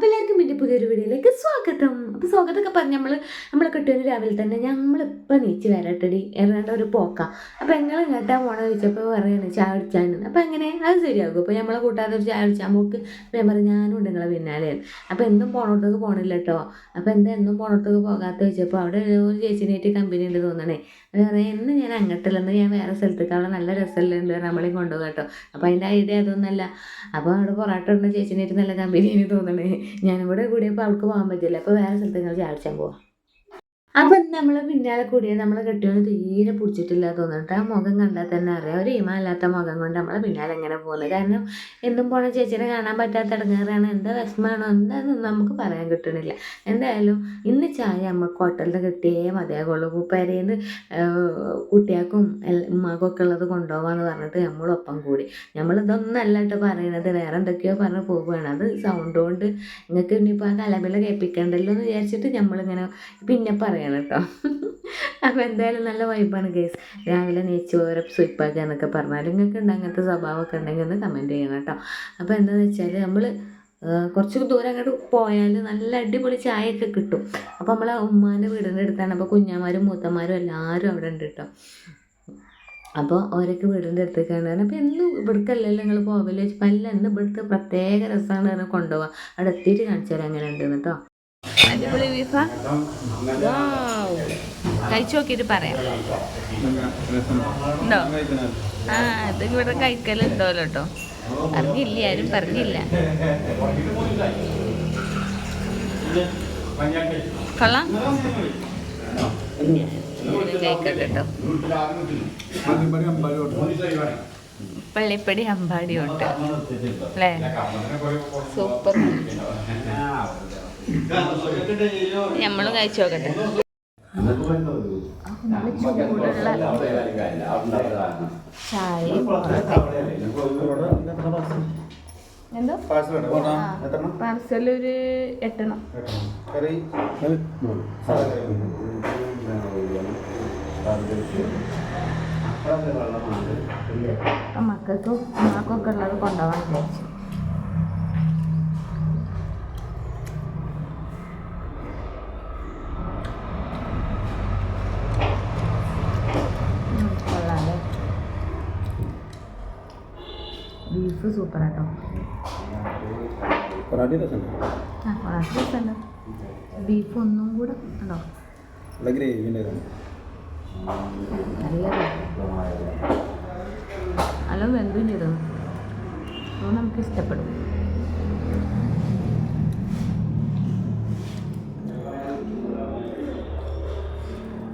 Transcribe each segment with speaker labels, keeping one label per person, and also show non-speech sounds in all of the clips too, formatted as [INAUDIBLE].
Speaker 1: അപ്പോൾ എല്ലാവർക്കും എന്റെ പുതിയൊരു വീഡിയോയിലേക്ക് സ്വാഗതം. അപ്പോൾ സ്വാഗതമൊക്കെ പറഞ്ഞ് നമ്മൾ നമ്മളെ കിട്ടിയൊരു രാവിലെ തന്നെ ഞങ്ങളിപ്പോൾ നീച്ച് വരട്ടടി. ഏതാണ്ട് ഒരു പോക്ക. അപ്പോൾ എങ്ങനെ കേട്ടാൽ പോണെന്ന് ചോദിച്ചപ്പോൾ പറയാണ് ചായ അടിച്ചാണ് അപ്പോൾ എങ്ങനെ അത് ശരിയാകും. അപ്പോൾ നമ്മളെ കൂട്ടാതെ ഒരു ചായ അടിച്ചാൽ നമുക്ക് ഞാൻ പറഞ്ഞു ഞാനും ഉണ്ട് നിങ്ങളെ പിന്നാലെ. അപ്പോൾ എന്നും പോണോട്ടേക്ക് പോണില്ല കേട്ടോ അപ്പോൾ എന്താ എന്നും പോണോട്ടേക്ക് പോകാത്ത ചോദിച്ചപ്പോൾ അവിടെ ഒരു ചേച്ചിനായിട്ട് കമ്പനി ഉണ്ട് തോന്നണേ. അത് പറയാം എന്ന് ഞാൻ അങ്ങോട്ടല്ലെന്ന് ഞാൻ വേറെ സ്ഥലത്തേക്ക്. അവിടെ നല്ല രസമല്ലുണ്ട് നമ്മളെയും കൊണ്ടുപോകാം കേട്ടോ അപ്പോൾ അതിന്റെ ഐഡിയ അതൊന്നല്ല അപ്പോൾ അവിടെ പൊറാട്ട ഉള്ള ചേച്ചിനായിട്ട് നല്ല കമ്പനി തോന്നണേ. ഞാനും കൂടെ കൂടിയപ്പോൾ അവൾക്ക് പോകാൻ പറ്റില്ല. അപ്പോൾ വേറെ സ്ഥലത്ത് ഞങ്ങൾ ചാടിച്ചാൻ പോവാം. അപ്പം നമ്മളെ പിന്നാലെ കൂടിയ നമ്മളെ കെട്ടിയോന് തീരെ പിടിച്ചിട്ടില്ല തോന്നിട്ട് ആ മുഖം കണ്ടാൽ തന്നെ അറിയാം. ഒരു ഇമല്ലാത്ത മുഖം കൊണ്ട് നമ്മളെ പിന്നാലെ എങ്ങനെ പോകുന്നത്. കാരണം എന്നും പോണ ചേച്ചിനെ കാണാൻ പറ്റാത്ത ഇടങ്ങേറാണ്. എന്താ വിഷമമാണോ എന്താണെന്ന് നമുക്ക് പറയാൻ കിട്ടണില്ല. എന്തായാലും ഇന്ന് ചായ നമുക്ക് ഹോട്ടലിൽ കിട്ടിയേ മതിയാകുള്ളൂ പേരേന്ന് കുട്ടികൾക്കും ഉമ്മാക്കൊക്കെ ഉള്ളത് കൊണ്ടുപോകാന്ന് പറഞ്ഞിട്ട് നമ്മളൊപ്പം കൂടി. നമ്മളിതൊന്നല്ല കേട്ടോ പറയണത്. വേറെ എന്തൊക്കെയോ പറഞ്ഞ് പോവുകയാണ് അത് സൗണ്ട് കൊണ്ട് നിങ്ങൾക്ക് ഇനിയിപ്പോൾ ആ കലബില കേൾപ്പിക്കണ്ടല്ലോ എന്ന് വിചാരിച്ചിട്ട് നമ്മളിങ്ങനെ പിന്നെ പറയണം. കേട്ടോ. അപ്പോൾ എന്തായാലും നല്ല വൈബാണ് ഗേസ് രാവിലെ നെയ്ച്ചോറ് സ്വീപ്പാക്കുക എന്നൊക്കെ പറഞ്ഞാൽ നിങ്ങൾക്ക് ഉണ്ട് അങ്ങനത്തെ സ്വഭാവമൊക്കെ ഉണ്ടെങ്കിൽ ഒന്ന് കമന്റ് ചെയ്യണം കേട്ടോ. അപ്പോൾ എന്താണെന്ന് വെച്ചാൽ നമ്മൾ കുറച്ച് ദൂരം അങ്ങോട്ട് പോയാൽ നല്ല അടിപൊളി ചായയൊക്കെ കിട്ടും. അപ്പോൾ നമ്മളെ ഉമ്മാന്റെ വീടിന്റെ അടുത്താണ്. അപ്പോൾ കുഞ്ഞാമാരും മൂത്തമാരും എല്ലാവരും അവിടെ ഉണ്ട് കേട്ടോ. അപ്പോൾ ഓരൊക്കെ വീടിന്റെ അടുത്തേക്കാണ് ഉണ്ടായിരുന്നു അപ്പോൾ എന്നും ഇവിടേക്കല്ലല്ലോ നിങ്ങൾ പോകലോ ചോദിച്ചപ്പോൾ അല്ല ഇന്ന് ഇവിടുത്തെ പ്രത്യേക രസമാണ് പറഞ്ഞാൽ കൊണ്ടുപോകാം അവിടെ എത്തിയിട്ട് കാണിച്ചു തരാം അങ്ങനെ കേട്ടോ. അടിപൊളി ബീഫാ? കഴിച്ചു പറയാം. ഉണ്ടോ? ആ ഇത് ഇവിടെ കഴിക്കലുണ്ടോല്ലോ കേട്ടോ അറിഞ്ഞില്ല ആരും പറഞ്ഞില്ല. കൊള്ളാം. പള്ളിപ്പടി അമ്പാടി ഉണ്ട് അല്ലേ? സൂപ്പർ. നമ്മളും കഴിച്ചു നോക്കട്ടെ. പാർസൽ ഒരു എട്ടെണ്ണം. മക്കൾക്കും അമ്മക്കൊക്കെ ഉള്ളത് കൊണ്ടുപോകാൻ വിചാരിച്ചു. ബീഫ് സൂപ്പർ കേട്ടോ
Speaker 2: രസം
Speaker 1: ആ പൊറാട്ട രസമുണ്ട്. ബീഫ് ഒന്നും കൂടെ ഉണ്ടോ?
Speaker 2: നല്ല
Speaker 1: നല്ല വെന്തും ചെയ്തത് അത് നമുക്ക് ഇഷ്ടപ്പെടും.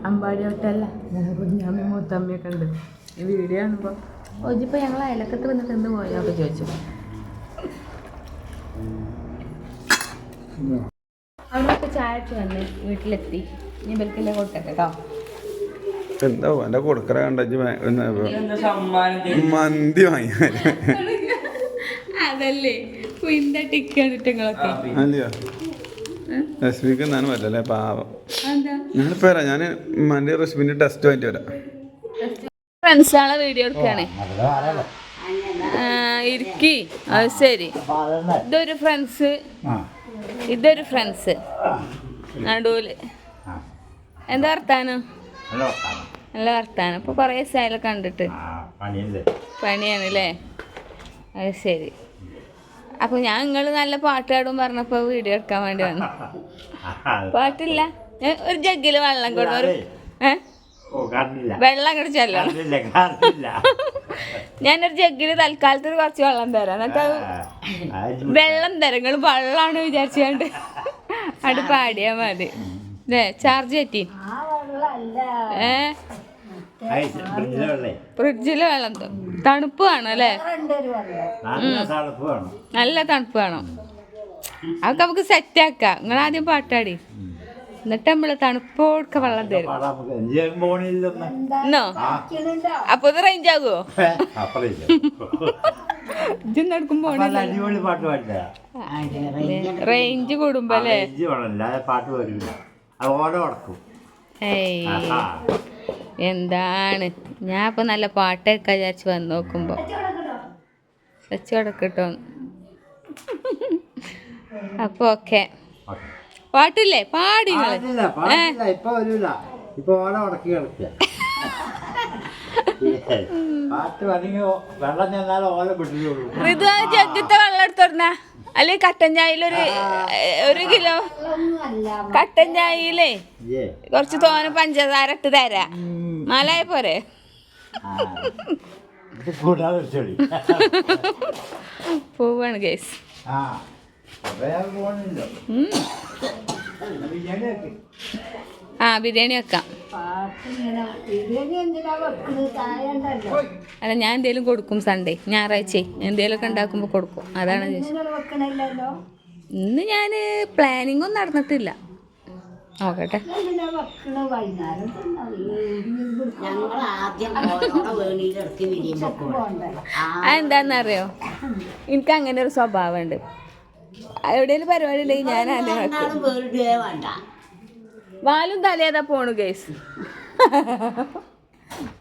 Speaker 1: അമ്പാടി ഞാൻ കുഞ്ഞാമ്മ മൂത്തമ്മയൊക്കെ ഉണ്ട്. ഈ വീഡിയോ കാണുമ്പോൾ ഓജിപ്പോൾ ഞങ്ങൾ അയലക്കത്ത് വന്നിട്ട് എന്ത് പോയോ? ഒക്കെ ചോദിച്ചു. അവിടെയൊക്കെ ചായ വന്ന് വീട്ടിലെത്തി. ഇനി ഇവർക്കെല്ലാം കൊടുക്കട്ടെ കേട്ടോ
Speaker 2: എന്താ എന്റെ കൊടുക്കറ കണ്ട മന്തി വാങ്ങി
Speaker 1: അതല്ലേ. കുയിന്ത ടിക്ക് കണ്ടിട്ടുങ്ങളൊക്കെ
Speaker 2: അല്ലയോ? റെസിപ്പിക്ക് ഞാൻ പറ്റല്ലേ പാവം.
Speaker 1: എന്താ
Speaker 2: ഞാനിപ്പോ വരാം. ഞാൻ മന്തി റെസിപ്പിന്റെ ടെസ്റ്റ് വാങ്ങിട്ട് വരാം.
Speaker 1: ഫ്രണ്ട്സാളെ വീഡിയോ എടുക്കാണ് ഇരിക്കി. അത് ശരി. ഇതൊരു ഫ്രണ്ട്സ് ഇതൊരു ഫ്രണ്ട്സ് നടുവിൽ. എന്താ വർത്താനം? നല്ല വർത്താനം. ഇപ്പൊ കൊറേ ദിവസമായാലും കണ്ടിട്ട്. പണിയാണല്ലേ അത് ശരി. അപ്പൊ ഞാൻ നിങ്ങൾ നല്ല പാട്ട് പാടും പറഞ്ഞപ്പോ വീഡിയോ എടുക്കാൻ വേണ്ടി വന്നു. [LAUGHS] പാട്ടില്ല. ഒരു ജഗ്ഗിൽ വെള്ളം കൊടുക്കും ഒരു ഏ? വെള്ളം ഞാനൊരു ജഗ്ഗിൽ തൽക്കാലത്തിന് കുറച്ച് വെള്ളം തരാം. എന്നിട്ട് വെള്ളം തരാം. നിങ്ങൾ വെള്ളമാണ് വിചാരിച്ചുകൊണ്ട് അത് പാടിയാ മതി. അല്ലേ ചാർജ് പറ്റി ഏ? ഫ്രിഡ്ജിൽ വെള്ളം? തണുപ്പ് വേണം അല്ലേ? നല്ല തണുപ്പ് വേണം. അതൊക്കെ നമുക്ക് സെറ്റ് ആക്കാം. നിങ്ങൾ ആദ്യം പാട്ടാടി എന്നിട്ട് നമ്മൾ തണുപ്പോടൊക്കെ വെള്ളം തരും. എന്നോ അപ്പൊ ഇത് റേഞ്ച് ആകുമോ
Speaker 3: അടിപൊളി പാട്ട് പാടില്ല.
Speaker 1: റേഞ്ച് കൂടുമ്പോ. അല്ലേ?
Speaker 3: പാട്ട് വരില്ല അത് ഓരോ ഉടക്കും
Speaker 1: എന്താണ്? ഞാൻ ഇപ്പൊ നല്ല പാട്ടൊക്കെ വിചാരിച്ച് വന്ന് നോക്കുമ്പോ. വെച്ച് കിടക്കട്ടോ
Speaker 4: അപ്പൊ ഓക്കെ.
Speaker 3: ഓക്കെ.
Speaker 4: പാട്ടില്ലേ? പാടി
Speaker 3: ഇപ്പൊ ഉടക്കി കിടക്കുക. പാട്ട് വെള്ളം ഓല വിട്ടിട്ടുള്ളൂ
Speaker 4: ജഗ്ഗത്തെ വെള്ളം അല്ലെ കട്ടൻ ചായയിലൊരു ഒരു കിലോ കട്ടൻ ചായയിലേ കുറച്ച് തോന പഞ്ചസാര ഇട്ട് തരാ. മാലായ പോരെ. പോവാണ് കേസ്
Speaker 3: ആ.
Speaker 4: ആ ബിരിയാണി വെക്കാം. അല്ല ഞാൻ എന്തേലും കൊടുക്കും സൺഡേ ഞായറാഴ്ച. എന്തേലുമൊക്കെ ഉണ്ടാക്കുമ്പോൾ കൊടുക്കും. അതാണ് ഇന്ന് ഞാൻ പ്ലാനിങ് ഒന്നും നടന്നിട്ടില്ല. നോക്കട്ടെ. അതെന്താണെന്നറിയോ എനിക്ക് അങ്ങനെ ഒരു സ്വഭാവമുണ്ട്. എവിടെയെങ്കിലും പരിപാടി ഉണ്ടെങ്കിൽ ഞാൻ
Speaker 5: വേണ്ട.
Speaker 4: വാലും തലേതാ പോണു ഗേസ്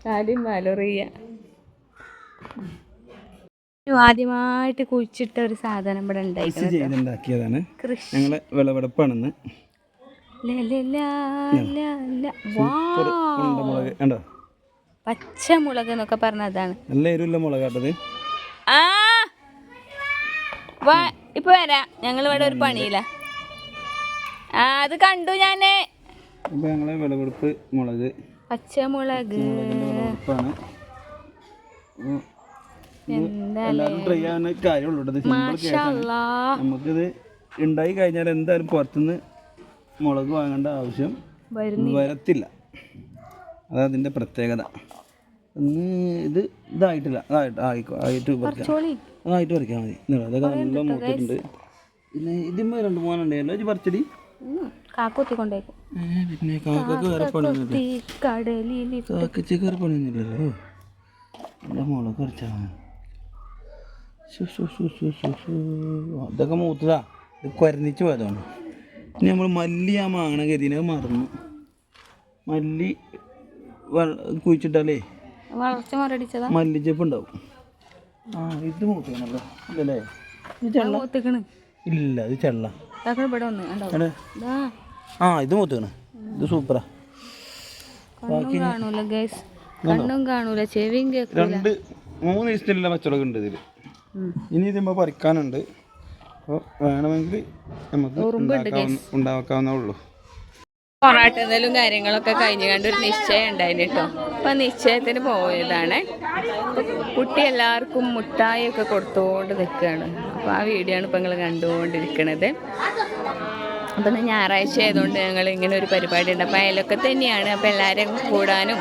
Speaker 4: ആദ്യം വാലുറിയ ആദ്യമായിട്ട് കുഴിച്ചിട്ട ഒരു സാധനം ഇവിടെ ഉണ്ടായിട്ടുണ്ടാക്കിയതാണ്
Speaker 2: ഞങ്ങളെ വിളവെടുപ്പാണെന്ന്.
Speaker 4: ല ല ല ല ല. വാ.
Speaker 2: മുളക് കണ്ടോ?
Speaker 4: പച്ചമുളക് എന്നൊക്കെ പറഞ്ഞ അതാണ്.
Speaker 2: നല്ല എരിവുള്ള മുളകാട്ടത്.
Speaker 4: ആ! വാ ഇപ്പൊ വരാ. ഞങ്ങൾ ഇവിടെ ഒരു പണിയില്ല ആ അത് കണ്ടു ഞാൻ.
Speaker 2: അപ്പോൾ ഞങ്ങളെ വിളവെടുപ്പ് മുളക്.
Speaker 4: പച്ചമുളക്
Speaker 2: നമുക്കിത് ഉണ്ടായി കഴിഞ്ഞാൽ എന്തായാലും പുറത്തുനിന്ന് മുളക് വാങ്ങേണ്ട ആവശ്യം വരത്തില്ല. അതതിന്റെ പ്രത്യേകത. ഒന്ന് ഇത് ഇതായിട്ടില്ല. ആയിട്ട് ആയിക്കോ ആയിട്ട് പറിക്കാം അതായിട്ട് പറിക്കാൻ മതി. അതൊക്കെ നല്ല മൂത്തിട്ടുണ്ട്. പിന്നെ ഇതിന്മേ രണ്ട് മൂന്നെണ്ണല്ലോ ഒരു പറിച്ചടി. ഇതൊക്കെ പിന്നെ കാക്കൊക്കെ വേറെ പണിയൊന്നുമില്ല. പണിയൊന്നുമില്ലല്ലോ എന്റെ മൂത്തതാ. ഇത് കുരന്നിച്ച് പോയതാണ്. ഇനി നമ്മൾ മല്ലി ആ മാങ്ങണ ഗതിനെ മറന്നു. മല്ലി കുഴിച്ചിട്ടാലേ
Speaker 4: വളർച്ച
Speaker 2: മല്ലിച്ചപ്പ് ഉണ്ടാവും. ആ ഇത് മൂത്തണല്ലോ ഇല്ലല്ലേ? ഇത് ചെള്ള.
Speaker 4: മൂത്തിക്കണ്.
Speaker 2: ഇല്ല ഇത് ചെള്ള. ആ ഇത് മൂത്തണ് ഇത് സൂപ്പറാ.
Speaker 4: ബാക്കി കണ്ണും കാണൂല ചെവിയും
Speaker 2: രണ്ട് മൂന്ന് ദിവസത്തിലുള്ള പച്ചമുളക് ഉണ്ട് ഇതിൽ ഇനി ഇത് നമ്മൾ പറിക്കാനുണ്ട്. അപ്പോൾ വേണമെങ്കിൽ നമുക്ക് ഉണ്ടാക്കാവുന്ന ഉണ്ടാക്കാവുന്നേ ഉള്ളൂ.
Speaker 4: പൊറാട്ടുന്നലും കാര്യങ്ങളൊക്കെ കഴിഞ്ഞ് കണ്ടൊരു ഒരു നിശ്ചയം ഉണ്ടായിരുന്നു കേട്ടോ അപ്പൊ നിശ്ചയത്തിന് പോയതാണ്. കുട്ടി എല്ലാവർക്കും മുട്ടായി ഒക്കെ കൊടുത്തുകൊണ്ട് നിൽക്കുകയാണ് അപ്പൊ ആ വീഡിയോ ആണ് ഇപ്പൊ നിങ്ങൾ കണ്ടുകൊണ്ടിരിക്കുന്നത് അപ്പം ഇന്ന് ഞായറാഴ്ച ആയതുകൊണ്ട് ഞങ്ങൾ ഇങ്ങനെ ഒരു പരിപാടി ഉണ്ട്. അപ്പം അയലൊക്കെ തന്നെയാണ്. അപ്പം എല്ലാവരും കൂടാനും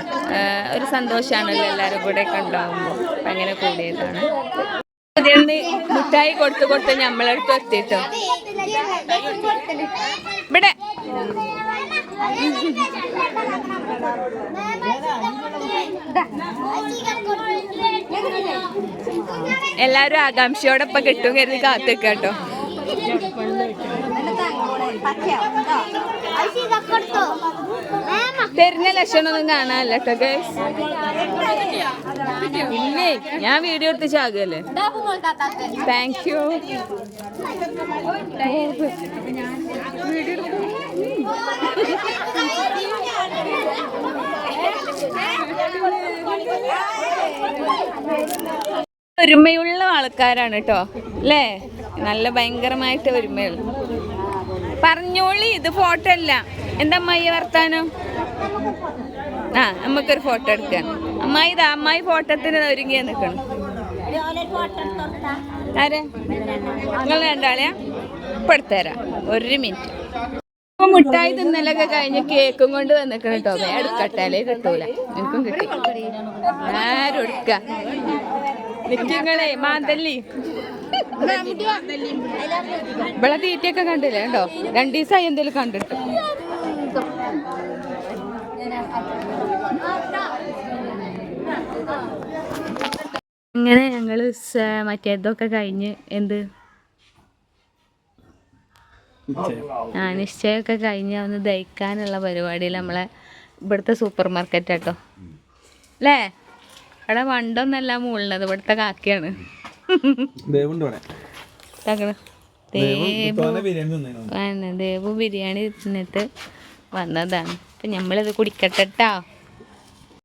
Speaker 4: ഒരു സന്തോഷമാണല്ലോ എല്ലാവരും കൂടെ ഒക്കെ അപ്പം അങ്ങനെ കൂടിയതാണ്. ഇതിന് മുട്ടായി കൊടുത്ത് കൊടുത്ത് നമ്മളടുത്ത് എത്തിയിട്ടു ഇവിടെ. എല്ലാവരും ആകാംക്ഷയോടൊപ്പം കിട്ടും കരുതി കാത്തിക്കാട്ടോ കേട്ടോ തരുന്ന ലക്ഷണമൊന്നും കാണാനല്ല കേട്ടോ ഇല്ലേ? ഞാൻ വീഡിയോ എടുത്ത് ചാകല്ലേ താങ്ക് യു ഒരുമയുള്ള ആൾക്കാരാണ് കേട്ടോ അല്ലേ നല്ല ഭയങ്കരമായിട്ട് ഒരുമയുള്ള. പറഞ്ഞോളി ഇത് ഫോട്ടോ അല്ല. എന്താ അമ്മായി വർത്താനം? ആ നമുക്കൊരു ഫോട്ടോ എടുക്കാം. അമ്മായി ഇതാ അമ്മായി ഫോട്ടോത്തിന് ഒരുങ്ങിയ നിൽക്കണം ആരെ? നിങ്ങൾ രണ്ടാളെയാ? ഇപ്പൊ എടുത്തുതരാം. ഒരു മിനിറ്റ്. ഇപ്പൊ മുട്ടായി തിന്നലൊക്കെ കഴിഞ്ഞ് കേക്കും കൊണ്ട് വന്നിക്കണം കേട്ടോ എടുക്കട്ടെ കിട്ടൂല. എനിക്കും കിട്ടി. ആരും എടുക്ക. മാന്തല്ലി. ഇവിടെ തീറ്റയൊക്കെ കണ്ടില്ല? കേട്ടോ രണ്ടു ദിവസമായി എന്തെങ്കിലും കണ്ടിട്ട്. ഇങ്ങനെ ഞങ്ങൾ മറ്റേതൊക്കെ കഴിഞ്ഞ് എന്ത് ആ നിശ്ചയമൊക്കെ കഴിഞ്ഞ് ഒന്ന് ദഹിക്കാനുള്ള പരിപാടിയിൽ നമ്മളെ ഇവിടുത്തെ സൂപ്പർ മാർക്കറ്റ് കേട്ടോ അല്ലേ അവിടെ വണ്ടൊന്നല്ല മുകളിലത് ഇവിടുത്തെ കാക്കയാണ്. ദേവു ബിരിയാണി തിന്നിട്ട് വന്നതാണ്. അപ്പം നമ്മളിത് കുടിക്കട്ടെട്ടോ.